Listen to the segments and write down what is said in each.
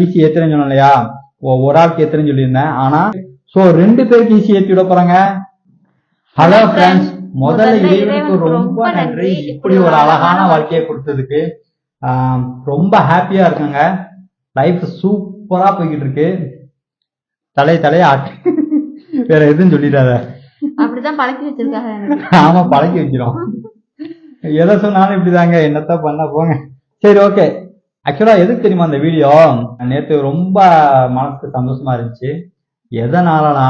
Easy ஏத்துறேன்னு சொன்னேன் இல்லையா ஒரு ஆளுக்கு ஏத்துறேன்னு சொல்லியிருந்தேன். ஆனா சோ ரெண்டு பேருக்கு ஈஸி ஏத்தி விட போறாங்க. ஹலோ ஃப்ரெண்ட்ஸ் முதல்ல இறைவனுக்கு ரொம்ப நன்றி. இப்படி ஒரு அழகான வாழ்க்கையை கொடுத்ததுக்கு ரொம்ப ஹாப்பியா இருக்குங்க. லைஃப் சூப்பரா போய்கிட்டு இருக்கு. தலை தலைய ஆட்டு. வேற எதுவும் சொல்லிடாத. அப்படிதான் பழக்கி வச்சிருக்காங்க. ஆமா பழக்கி வச்சிரும் எதை சொன்னாலும் இப்படிதாங்க. என்னத்த பண்ண போங்க. சரி ஓகே ஆக்சுவலா எதுக்கு தெரியுமா அந்த வீடியோ நேத்து ரொம்ப மனசுக்கு சந்தோஷமா இருந்துச்சு. எதனாலனா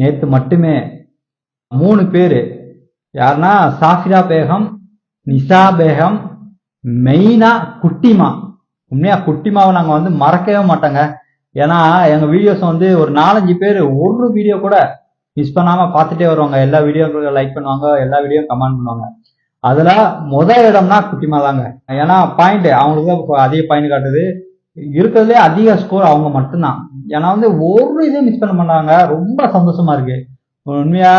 நேத்து மட்டுமே மூணு பேரு. யாருன்னா சாஃபிரா பேகம் நிசா பேகம் மெயினா குட்டிமா. உண்மையா குட்டிமாவை நாங்க வந்து மறக்கவே மாட்டோங்க. ஏன்னா எங்க வீடியோஸ் வந்து ஒரு நாலஞ்சு பேர் ஒரு வீடியோ கூட மிஸ் பண்ணாம பார்த்துட்டே வருவாங்க. எல்லா வீடியோ லைக் பண்ணுவாங்க எல்லா வீடியோ கமெண்ட் பண்ணுவாங்க. அதுல முத இடம்னா குட்டிமா தாங்க ஏன்னா பாயிண்ட் அவங்களுக்கு தான் அதிக பாயிண்ட் காட்டுது. இருக்கிறதுலே அதிக ஸ்கோர் அவங்க மட்டும்தான். ஏன்னா வந்து ஒரு இதையும் மிஸ் பண்ண மாட்டாங்க. ரொம்ப சந்தோஷமா இருக்கு. உண்மையா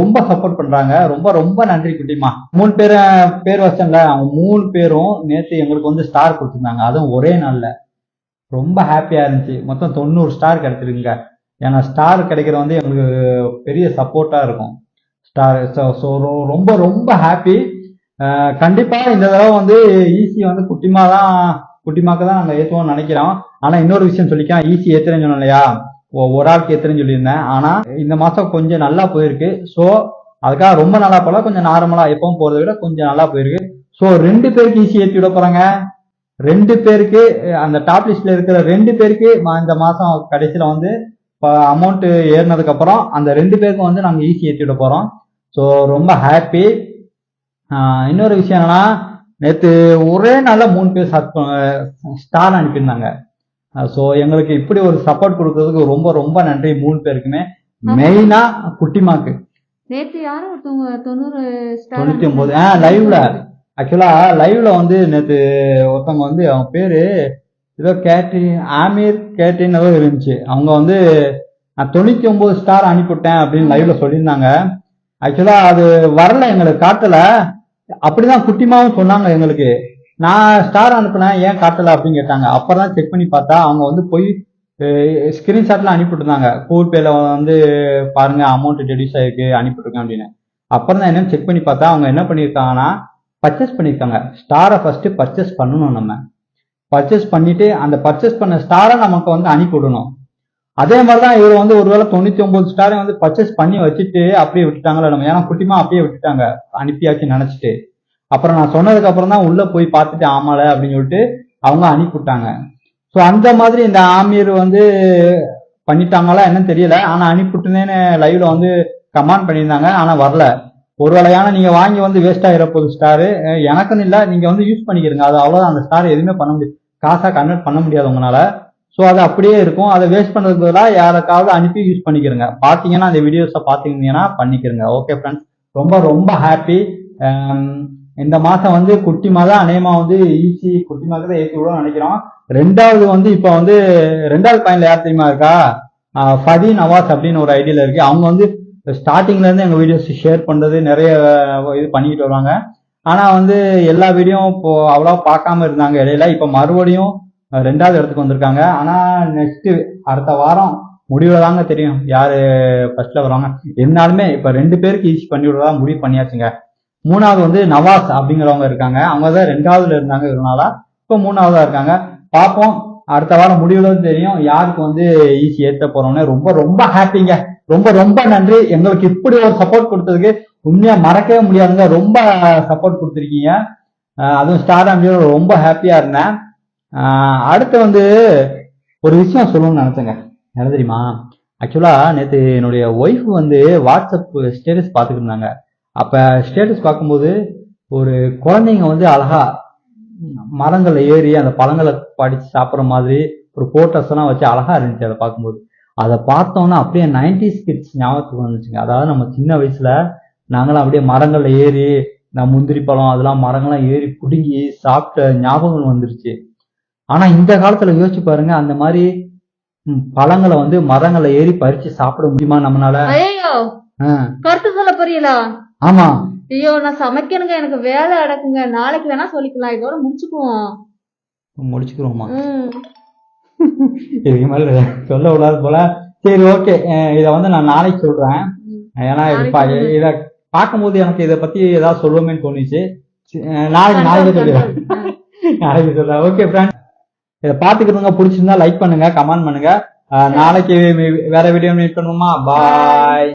ரொம்ப சப்போர்ட் பண்றாங்க. ரொம்ப ரொம்ப நன்றி குட்டிமா. மூணு பேர் பேர் வச்சேன்ல அவங்க மூணு பேரும் நேற்று எங்களுக்கு வந்து ஸ்டார் கொடுத்துருந்தாங்க. அதுவும் ஒரே நாள்ல. ரொம்ப ஹாப்பியா இருந்துச்சு. மொத்தம் தொண்ணூறு ஸ்டார் கிடைச்சிருக்குங்க. ஏன்னா ஸ்டார் கிடைக்கிற வந்து எங்களுக்கு பெரிய சப்போர்ட்டா இருக்கும். ஸ்டார் ஸோ ரொம்ப ரொம்ப ஹாப்பி கண்டிப்பா இந்த தடவை வந்து ஈசி வந்து குட்டிமா தான் குட்டிமாக்கு தான் நாங்கள் ஏற்றுவோம்னு நினைக்கிறோம். ஆனா இன்னொரு விஷயம் சொல்லிக்கலாம் ஈஸி ஏத்துறேன்னு சொன்னோம் இல்லையா ஒரு ஆளுக்கு ஏத்துறேன்னு சொல்லியிருந்தேன். ஆனா இந்த மாசம் கொஞ்சம் நல்லா போயிருக்கு. ஸோ அதுக்காக ரொம்ப நல்லா போல கொஞ்சம் நார்மலா எப்பவும் போறதை விட கொஞ்சம் நல்லா போயிருக்கு. ஸோ ரெண்டு பேருக்கு ஈஸி ஏற்றி விட போறாங்க. ரெண்டு பேருக்கு அந்த டாப் லிஸ்ட்ல இருக்கிற ரெண்டு பேருக்கு இந்த மாசம் கடைசியில வந்து அமௌண்ட் ஏறினதுக்கு அப்புறம் அந்த ரெண்டு பேருக்கும் வந்து நாங்க ஈஸி ஏற்றி விட போறோம். ஸோ ரொம்ப ஹாப்பி இன்னொரு விஷயம் என்னன்னா நேத்து ஒரே நாள்ல மூணு பேர் ஸ்டார் அனுப்பியிருந்தாங்க. ஸோ எங்களுக்கு இப்படி ஒரு சப்போர்ட் கொடுக்கறதுக்கு ரொம்ப ரொம்ப நன்றி மூணு பேருக்குமே. மெயினா குட்டிமாக்கு நேத்து யாரும் ஒருத்தவங்க தொண்ணூறு தொண்ணூத்தி ஒன்பது. ஆ லைவ்ல ஆக்சுவலா லைவ்ல வந்து நேத்து ஒருத்தவங்க வந்து அவங்க பேரு ஏதோ கேட்ரின் ஆமீர் கேட்ரின் ஏதோ இருந்துச்சு. அவங்க வந்து நான் தொண்ணூத்தி ஒன்பது ஸ்டார் அனுப்பிவிட்டேன் அப்படின்னு லைவ்ல சொல்லியிருந்தாங்க. ஆக்சுவலா அது வரல எங்களுக்கு காட்டல. அப்படிதான் குட்டிமாவும் சொன்னாங்க எங்களுக்கு. நான் ஸ்டார் அனுப்புனேன் ஏன் காட்டல அப்படின்னு கேட்டாங்க. அப்புறம் செக் பண்ணி பார்த்தா அவங்க வந்து போய் ஸ்கிரீன்ஷாட்லாம் அனுப்பிவிட்டுருந்தாங்க. கூகுள் பேல வந்து பாருங்க அமௌண்ட் டெடியூஸ் ஆயிருக்கு அனுப்பிட்டுருக்கேன் அப்படின்னு. அப்புறம் தான் என்னன்னு செக் பண்ணி பார்த்தா அவங்க என்ன பண்ணியிருக்காங்கன்னா பர்ச்சேஸ் பண்ணியிருக்காங்க. ஸ்டாரை ஃபர்ஸ்ட் பர்ச்சேஸ் பண்ணணும் நம்ம. பர்ச்சேஸ் பண்ணிட்டு அந்த பர்ச்சேஸ் பண்ண ஸ்டாரை நமக்கு வந்து அனுப்பி விடணும் அதே மாதிரி தான் இவர் வந்து ஒருவேளை தொண்ணூத்தி ஒன்பது ஸ்டாரை வந்து பர்ச்சேஸ் பண்ணி வச்சுட்டு அப்படியே விட்டுட்டாங்களா நம்ம ஏன்னா குட்டிமா அப்படியே விட்டுட்டாங்க. அனுப்பியாச்சு நினைச்சிட்டு. அப்புறம் நான் சொன்னதுக்கு அப்புறம் தான் உள்ள போய் பார்த்துட்டு ஆமால அப்படின்னு சொல்லிட்டு அவங்க அனுப்பி விட்டாங்க ஸோ அந்த மாதிரி இந்த ஆமீர் வந்து பண்ணிட்டாங்களா என்னன்னு தெரியல. ஆனா அனுப்பிவிட்டுனேன்னு லைவ்ல வந்து கமெண்ட் பண்ணியிருந்தாங்க. ஆனா வரல. ஒரு வேளையான நீங்க வாங்கி வந்து வேஸ்ட் ஆகிற போது ஸ்டாரு எனக்குன்னு இல்லை. நீங்க வந்து யூஸ் பண்ணிக்கிறீங்க அது அவ்வளவுதான். அந்த ஸ்டார் எதுவுமே பண்ண முடியாது. காசா கன்வெர்ட் பண்ண முடியாது உங்களால. ஸோ அது அப்படியே இருக்கும். அதை வேஸ்ட் பண்ணுறதுக்கு பதிலாக யாருக்காவது அனுப்பி யூஸ் பண்ணிக்கிறங்க. பார்த்தீங்கன்னா அந்த வீடியோஸை பார்த்தீங்கன்னா பண்ணிக்கிறங்க. ஓகே ஃப்ரெண்ட்ஸ் ரொம்ப ரொம்ப ஹாப்பி um, இந்த மாதம் வந்து குட்டிமா தான் அநேகமாக வந்து ஈஸி குட்டிமா தான் ஏற்றி விடும் நினைக்கிறோம். ரெண்டாவது வந்து இப்போ வந்து ரெண்டாவது பாயிண்ட்ல யார் தெரியுமா இருக்கா? ஃபதி நவாஸ் அப்படின்னு ஒரு ஐடியில் இருக்கு. அவங்க வந்து ஸ்டார்டிங்லேருந்து எங்கள் வீடியோஸ் ஷேர் பண்ணுறது நிறைய இது பண்ணிக்கிட்டு வருவாங்க. ஆனால் வந்து எல்லா வீடியோவும் இப்போ அவ்வளோ பார்க்காம இருந்தாங்க. இடையில இப்போ மறுபடியும் ரெண்டாவது இடத்துக்கு வந்திருக்காங்க. ஆனா நெக்ஸ்ட் அடுத்த வாரம் முடிவுல தாங்க தெரியும். யாரு ஃபர்ஸ்ட்ல வருவாங்க. இருந்தாலுமே இப்ப ரெண்டு பேருக்கு ஈஸி பண்ணி விடுறதா முடிவு பண்ணியாச்சுங்க. மூணாவது வந்து நவாஸ் அப்படிங்கிறவங்க இருக்காங்க. அவங்க தான் ரெண்டாவதுல இருந்தாங்க இதனால இப்போ மூணாவதா இருக்காங்க. பார்ப்போம் அடுத்த வாரம் முடிவுல தெரியும். யாருக்கு வந்து ஈஸி ஏத்த போறோம்னு. ரொம்ப ரொம்ப ஹாப்பிங்க ரொம்ப ரொம்ப நன்றி. எங்களுக்கு இப்படி ஒரு சப்போர்ட் கொடுத்ததுக்கு. உண்மையா மறக்கவே முடியாதுங்க. ரொம்ப சப்போர்ட் கொடுத்துருக்கீங்க. அதுவும் ஸ்டார் ரொம்ப ஹாப்பியா இருந்தேன். அடுத்து வந்து ஒரு விஷயம் சொல்லணும்னு நினைச்சேங்க. என்ன தெரியுமா? ஆக்சுவலா நேற்று என்னுடைய ஒய்ஃப் வந்து வாட்ஸ்அப் ஸ்டேட்டஸ் பார்த்துட்டு இருந்தாங்க. அப்போ ஸ்டேட்டஸ் பார்க்கும்போது ஒரு குழந்தைங்க வந்து அழகா மரங்களில் ஏறி அந்த பழங்களை படிச்சு சாப்பிட்ற மாதிரி ஒரு ஃபோட்டோஸ்லாம் எல்லாம் வச்சு அழகா இருந்துச்சு அதை பார்க்கும்போது. அதை பார்த்தோன்னா அப்படியே நைன்டிஸ் கிட்ஸ் ஞாபகத்துக்கு வந்துச்சுங்க. அதாவது நம்ம சின்ன வயசுல நாங்களாம் அப்படியே மரங்கள்ல ஏறி நான் முந்திரி பழம் அதெல்லாம் மரங்கள்லாம் ஏறி பிடுங்கி சாப்பிட்ட ஞாபகம் வந்துருச்சு. ஆனா இந்த காலத்துல யோசிச்சு பாருங்க அந்த மாதிரி பழங்களை வந்து மரங்களை ஏறி பறிச்சு சாப்பிட முடியுமா நம்மளால கருத்து சொல்ல புரியலா. ஆமா. ஐயோ நான் சமைக்கணுங்க எனக்கு வேலை அடக்குங்க நாளைக்கு வேணா சொல்லிக்கலாம் இதோட முடிச்சுக்குவோம். முடிச்சுக்கிறோமா இதுக்கு மேல சொல்ல விடாது போல. சரி ஓகே. இத வந்து நான் நாளைக்கு சொல்றேன். ஏன்னா இத பார்க்கும்போது எனக்கு இத பத்தி ஏதாவது சொல்லுவோமேன்னு தோணுச்சு. நாளைக்கு நாளைக்கு சொல்லுவேன் நாளைக்கு சொல்ல ஓகே ஃப்ரெண்ட் இதை பார்த்துக்கிறதுங்க பிடிச்சிருந்தா லைக் பண்ணுங்க கமெண்ட் பண்ணுங்க. நாளைக்கு வேற வீடியோ மீட் பண்ணுவோமா? பாய்